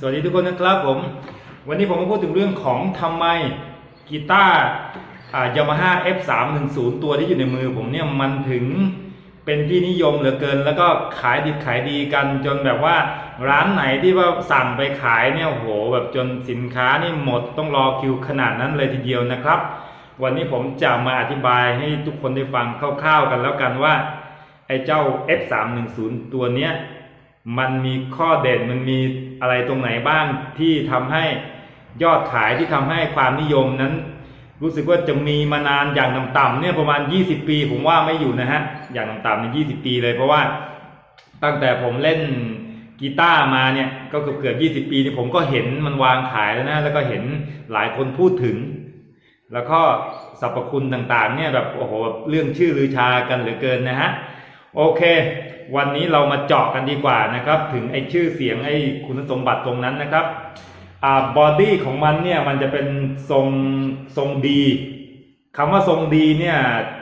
สวัสดีทุกคนนะครับผม วันนี้ผมมาพูดถึงเรื่องของทำไมกีตาร์ยามาฮ่า F310 ตัวที่อยู่ในมือผมเนี่ยมันถึงเป็นที่นิยมเหลือเกิน แล้วก็ขายดิบขายดีกันจนแบบว่าร้านไหนที่ว่าสั่งไปขายเนี่ยโหแบบจนสินค้านี่หมดต้องรอคิวขนาดนั้นเลยทีเดียวนะครับ วันนี้ผมจะมาอธิบายให้ทุกคนได้ฟังคร่าวๆกันแล้วกันว่าไอ้เจ้า F310 ตัวเนี้ย มันมีข้อเด่นมันมีอะไรตรงไหนบ้างที่ทำให้ยอดขายที่ทำให้ความนิยมนั้น รู้สึกว่าจะมีมานานอย่างต่ำๆเนี่ยประมาณ 20 ปี ผมว่าไม่อยู่นะฮะอย่างต่ำๆใน20 ปีเลยเพราะว่าตั้งแต่ผมเล่นกีตาร์มาเนี่ยก็เกือบเกือบ20 ปีที่ผมก็เห็นมันวางขายแล้วนะแล้วก็เห็นหลายคนพูดถึง แล้วก็สรรพคุณต่างๆเนี่ยแบบโอ้โหเรื่องชื่อลือชากันเหลือเกินนะฮะ โอเค วันนี้เรามาเจาะกันดีกว่านะครับ ถึงไอ้ชื่อเสียงไอ้คุณสมบัติตรงนั้นนะครับอ่าบอดี้ของมันเนี่ยมันจะเป็นทรงทรงดีคำว่าทรงดีเนี่ย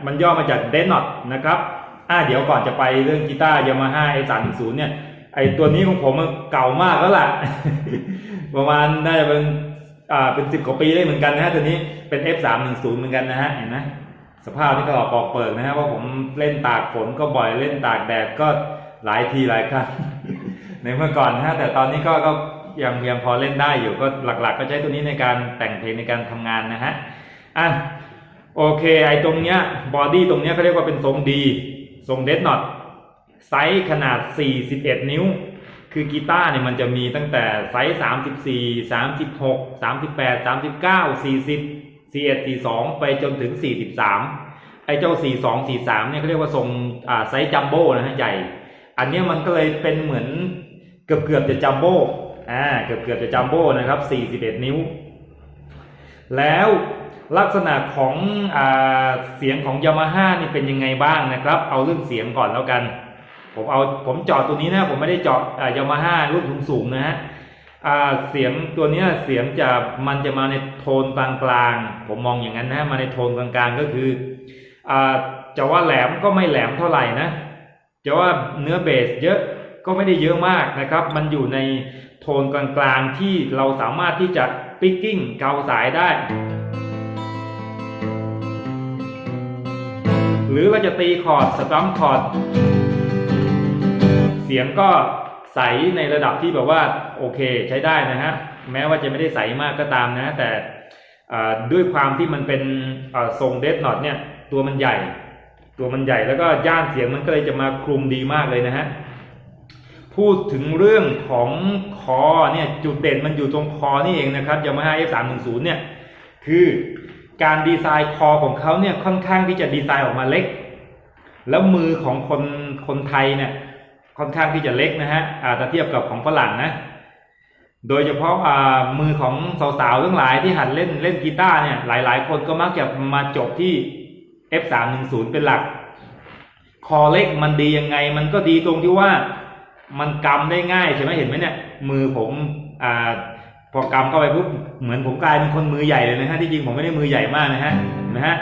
มันย่อมาจากเดนนอตนะครับอ่าเดี๋ยวก่อนจะไปเรื่องกีตาร์ยามาฮ่าไอสามศูนย์เนี่ยไอตัวนี้ของผมมันเก่ามากแล้วล่ะ ประมาณน่าจะเป็นอ่าเป็นสิบกว่าปีได้เหมือนกันนะฮะตัวนี้เป็น F310 เหมือนกันนะฮะเห็นไหม สภาพนี่ก็ออกปอกเปิดนะฮะว่าผมเล่นตากฝนก็บ่อยเล่นตากแดดก็หลายทีหลายครั้งในเมื่อก่อนนะฮะแต่ตอนนี้ก็ก็ยังยังพอเล่นได้อยู่ก็หลัก ๆ ก็ใช้ตัวนี้ในการแต่งเพลงในการทำงานนะฮะอะโอเคไอ้ตรงเนี้ยบอดี้ตรงเนี้ยเขาเรียกว่าเป็นทรงดีทรงเดดน็อตไซส์ขนาด 41 นิ้ว คือกีตาร์เนี่ยมันจะมีตั้งแต่ไซส์ 34 36 38 39 40 41 42ไปจนถึง43ไอ้เจ้า42 43เนี่ยเขาเรียกว่าทรงอ่าไซส์จัมโบ้นะฮะใหญ่ อันเนี้ยมันก็เลยเป็นเหมือนเกือบเกือบจะจัมโบ้อ่าเกือบเกือบจะจัมโบ้นะครับ41นิ้ว แล้วลักษณะของอ่าเสียงของยามาฮ่านี่เป็นยังไงบ้างนะครับ เอาเรื่องเสียงก่อนแล้วกัน ผมเอาผมจาะตัวนี้นะ ผมไม่ได้จาะยามาฮ่ารุ่นสูงๆนะฮะ เสียงตัวเนี้ยเสียงจะมันจะมาในโทนกลางๆผมมองอย่างนั้นนะมาในโทนกลางๆก็คืออจะว่าแหลมก็ไม่แหลมเท่าไหร่นะจะว่าเนื้อเบสเยอะก็ไม่ได้เยอะมากนะครับ มันอยู่ในโทนกลางๆที่เราสามารถที่จะปิกกิ้งเกาสายได้ หรือเราจะตีคอร์ดสตัมคอร์ดเสียงก็ ใสในระดับที่แบบว่าโอเคใช้ได้นะฮะแม้ว่าจะไม่ได้ใสมากก็ตามนะ แต่ด้วยความที่มันเป็นทรงเดดน็อตเนี่ยตัวมันใหญ่ ตัวมันใหญ่แล้วก็ย่านเสียงมันก็เลยจะมาคลุมดีมากเลยนะฮะพูดถึงเรื่องของคอเนี่ยจุดเด่นมันอยู่ตรงคอนี่เองนะครับยามาฮ่า F310 เนี่ยคือการดีไซน์คอของเขาเนี่ยค่อนข้างที่จะดีไซน์ออกมาเล็ก แล้วมือของคนคนไทยเนี่ย ค่อนข้างที่จะเล็กนะฮะอาจจะเทียบกับของฝรั่งนะ โดยเฉพาะมือของสาวๆทั้งหลายที่หัดเล่นเล่นกีตาร์เนี่ยหลายๆ คนก็มักจะมาจบที่ F310 เป็นหลัก คอเล็กมันดียังไง มันก็ดีตรงที่ว่ามันกำได้ง่ายใช่ไหมเห็นไหมเนี่ย มือผมอ่าพอกำเข้าไปปุ๊บเหมือนผมกลายเป็นคนมือใหญ่เลยนะฮะที่จริงผมไม่ได้มือใหญ่มากนะฮะนไหมฮะ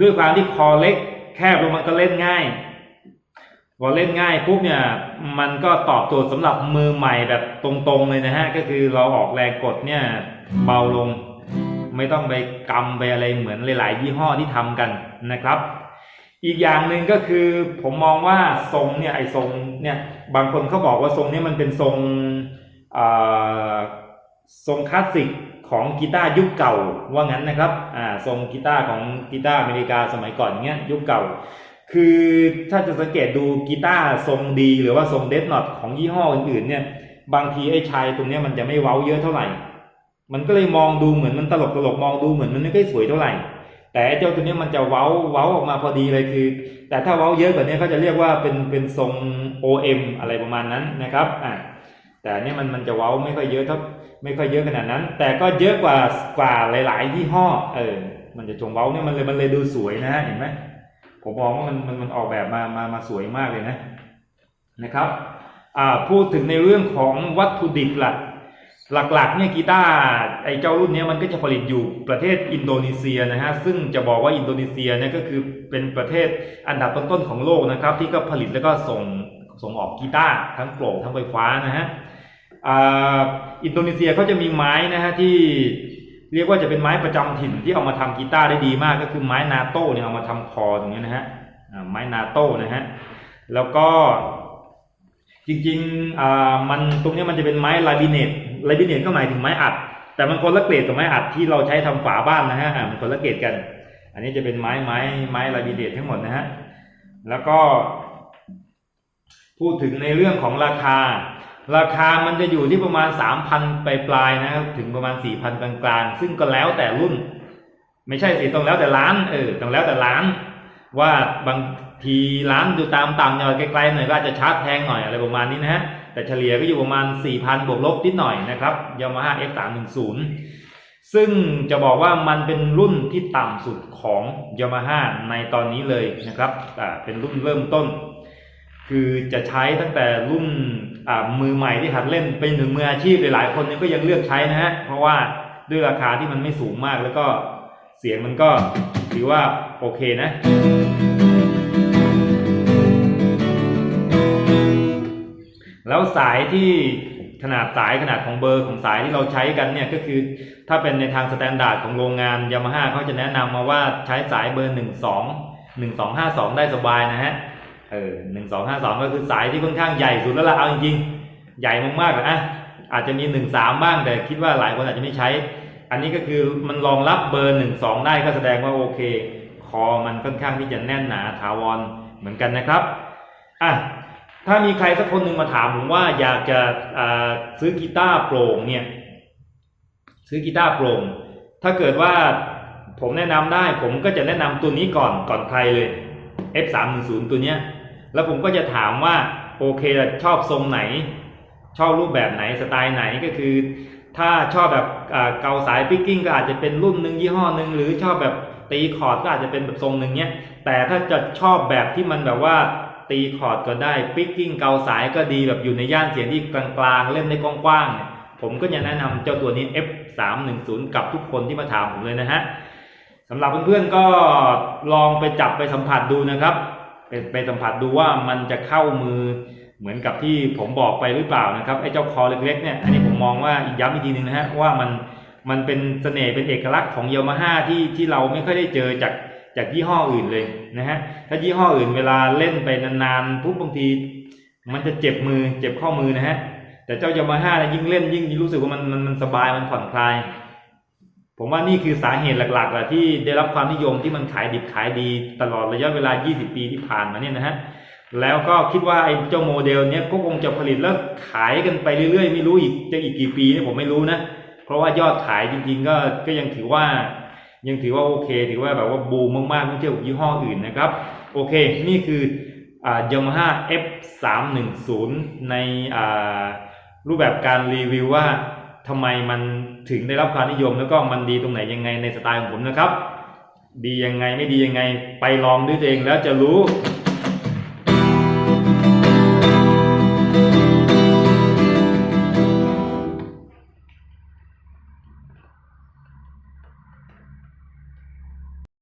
ด้วยความที่คอเล็กแคบลงมันก็เล่นง่าย พอเล่นง่ายปุ๊บเนี่ยมันก็ตอบโจทย์สำหรับมือใหม่แบบตรงๆเลยนะฮะ ก็คือเราออกแรงกดเนี่ยเบาลง ไม่ต้องไปกำไปอะไรเหมือนหลายๆ ยี่ห้อที่ทำกันนะครับ อีกอย่างหนึ่งก็คือผมมองว่าทรงเนี่ยไอ้ทรงเนี่ยบางคนเขาบอกว่าทรงเนี้มันเป็นทรงอ่าทรงคลาสสิกของกีตาร์ยุคเก่าว่างั้นนะครับอ่าทรงกีตาร์ของกีตาร์อเมริกาสมัยก่อนอย่างเงี้ยยุคเก่า คือถ้าจะสังเกตดูกีตาร์ทรงดีหรือว่าทรงเดดน็อตของยี่ห้ออื่นๆเนี่ย บางทีไอ้ชายตรงเนี้ยมันจะไม่เว้าเยอะเท่าไหร่ มันก็เลยมองดูเหมือนมันตลกตลกมองดูเหมือนมันไม่ค่อยสวยเท่าไหร่ แต่เจ้าตัวเนี้ยมันจะเว้าเว้าออกมาพอดีเลยคือ แต่ถ้าเว้าเยอะกว่านี้เขาจะเรียกว่าเป็นเป็นทรง OM อะไรประมาณนั้นนะครับอ่าแต่นเนี้ยมันมันจะเว้าไม่ค่อยเยอะเท่าไม่ค่อยเยอะขนาดนั้น แต่ก็เยอะกว่ากว่าหลาย ๆ ยี่ห้อเออมันจะชงเว้าเนี่ยมันเลยมันเลยดูสวยนะฮะเห็นไหม ผมมองว่ามันมันมันออกแบบมามามาสวยมากเลยนะนะครับพูดถึงในเรื่องของวัตถุดิบล่ะหลักๆเนี่ยกีตาร์ไอ้เจ้ารุ่นเนี้ยมันก็จะผลิตอยู่ประเทศอินโดนีเซียนะฮะซึ่งจะบอกว่าอินโดนีเซียเนี่ยก็คือเป็นประเทศอันดับต้นๆของโลกนะครับ ที่ก็ผลิตแล้วก็ส่งส่งออกกีตาร์ทั้งโปร่งทั้งไฟฟ้านะฮะออินโดนีเซียเขาจะมีไม้นะฮะที่ เรียกว่าจะเป็นไม้ประจำถิ่นที่เอามาทำกีตาร์ได้ดีมากก็คือไม้นาโต้เนี่ยเอามาทำคอตรงนี้นะฮะไม้นาโต้นะฮะแล้วก็จริงๆอ่ามันตรงนี้มันจะเป็นไม้ลาบิเนตลาบิเนตก็หมายถึงไม้อัด แต่มันคนละเกรดกับไม้อัดที่เราใช้ทำฝาบ้านนะฮะมันคนละเกรดกัน อันนี้จะเป็นไม้ไม้ไม้ลาบิเนตทั้งหมดนะฮะแล้วก็พูดถึงในเรื่องของราคา ราคามันจะอยู่ที่ประมาณ 3,000 ปลายปลายนะครับ ถึงประมาณ 4,000 กลางๆ ซึ่งก็แล้วแต่รุ่น ไม่ใช่สิต้องแล้วแต่ร้านเออต้องแล้วแต่ร้าน ว่าบางทีร้านอยู่ตามต่างจังหวัดไกลๆหน่อยก็อาจจะชาร์จแพงหน่อยอะไรประมาณนี้นะฮะแต่เฉลี่ยก็อยู่ประมาณ 4,000 บวกลบนิดหน่อยนะครับ Yamaha F310 ซึ่งจะบอกว่ามันเป็นรุ่นที่ต่ำสุดของ Yamaha ในตอนนี้เลยนะครับอ่าเป็นรุ่นเริ่มต้น คือจะใช้ตั้งแต่รุ่น มือใหม่ที่หัดเล่นเป็นถึงมืออาชีพหลายๆคนนี่ก็ยังเลือกใช้นะฮะเพราะว่าด้วยราคาที่มันไม่สูงมากแล้วก็เสียงมันก็ถือว่าโอเคนะ แล้วสายที่ขนาดสายขนาดของเบอร์ของสายที่เราใช้กันเนี่ยก็คือถ้าเป็นในทางสแตนดาร์ดของโรงงานยามาฮ่าเขาจะแนะนำมาว่าใช้สายเบอร์หนึ่งสองหนึ่งสองห้าสองได้สบายนะฮะ เออหนึ่งสองห้าสองก็คือสายที่ค่อนข้างใหญ่สุดแล้วละเอาจริงๆ ใหญ่มากๆเลยอะอาจจะมีหนึ่งสามบ้างแต่คิดว่าหลายคนอาจจะไม่ใช้ อันนี้ก็คือมันรองรับเบอร์หนึ่งสองได้ก็แสดงว่าโอเค คอมันค่อนข้างที่จะแน่นหนาถาวรเหมือนกันนะครับอะถ้ามีใครสักคนหนึ่งมาถามผมว่าอยากจะซื้อกีตาร์โปร่งเนี่ย ซื้อกีตาร์โปร่ง ถ้าเกิดว่าผมแนะนำได้ผมก็จะแนะนำตัวนี้ก่อนก่อนใครเลย F310 ตัวเนี้ย แล้วผมก็จะถามว่าโอเคชอบทรงไหน ชอบรูปแบบไหนสไตล์ไหนก็คือ ถ้าชอบแบบเกาสายปิกกิ้งก็อาจจะเป็นรุ่นหนึ่งยี่ห้อหนึ่งหรือชอบแบบตีคอร์ดก็อาจจะเป็นแบบทรงหนึ่งเนี้ยแต่ถ้าจะชอบแบบที่มันแบบว่าตีคอร์ดก็ได้ปิกกิ้งเกาสายก็ดีแบบอยู่ในย่านเสียงที่กลางๆ เล่นได้กว้างๆเนี่ยผมก็จะแนะนำเจ้าตัวนี้ F310 กับทุกคนที่มาถามผมเลยนะฮะสำหรับเพื่อนๆก็ลองไปจับไปสัมผัสดูนะครับ ไปไปสัมผัสดูว่ามันจะเข้ามือเหมือนกับที่ผมบอกไปหรือเปล่านะครับไอ้เจ้าคอเล็กๆเนี่ยอันนี้ผมมองว่าอีกย้ำอีกทีหนึงนะฮะว่ามันมันเป็นเสน่ห์เป็นเอกลักษณ์ของยามาฮ่าที่ที่เราไม่ค่อยได้เจอจากจากยี่ห้ออื่นเลยนะฮะถ้ายี่ห้ออื่นเวลาเล่นไปนานๆปุ๊บบางที มันจะเจ็บมือเจ็บข้อมือนะฮะแต่เจ้ายามาฮ่าเนี่ยยิ่งเล่นยิ่งรู้สึกว่ามันมันมันสบายมันผ่อนคลาย ผมว่านี่คือสาเหตุหลักๆแหละที่ได้รับความนิยมที่มันขายดิบขายดีตลอดระยะเวลา 20 ปีที่ผ่านมาเนี่ยนะฮะแล้วก็คิดว่าไอ้เจ้าโมเดลเนี้ยก็คงจะผลิตแล้วขายกันไปเรื่อยๆ ไม่รู้อีกจะอีกกี่ปีเนี่ยผมไม่รู้นะ เพราะว่ายอดขายจริงๆ ก็ก็ยังถือว่า ยังถือว่าโอเค ถือว่าแบบว่าบูมมากๆเมื่อเทียบกับยี่ห้ออื่นนะครับ โอเค นี่คืออ่า Yamaha F310 ในอ่ารูปแบบการรีวิวว่าทำไมมัน ถึงได้รับความนิยมแล้วก็มันดีตรงไหนยังไงในสไตล์ของผมนะครับ ดียังไงไม่ดียังไงไปลองด้วยตัวเองแล้วจะรู้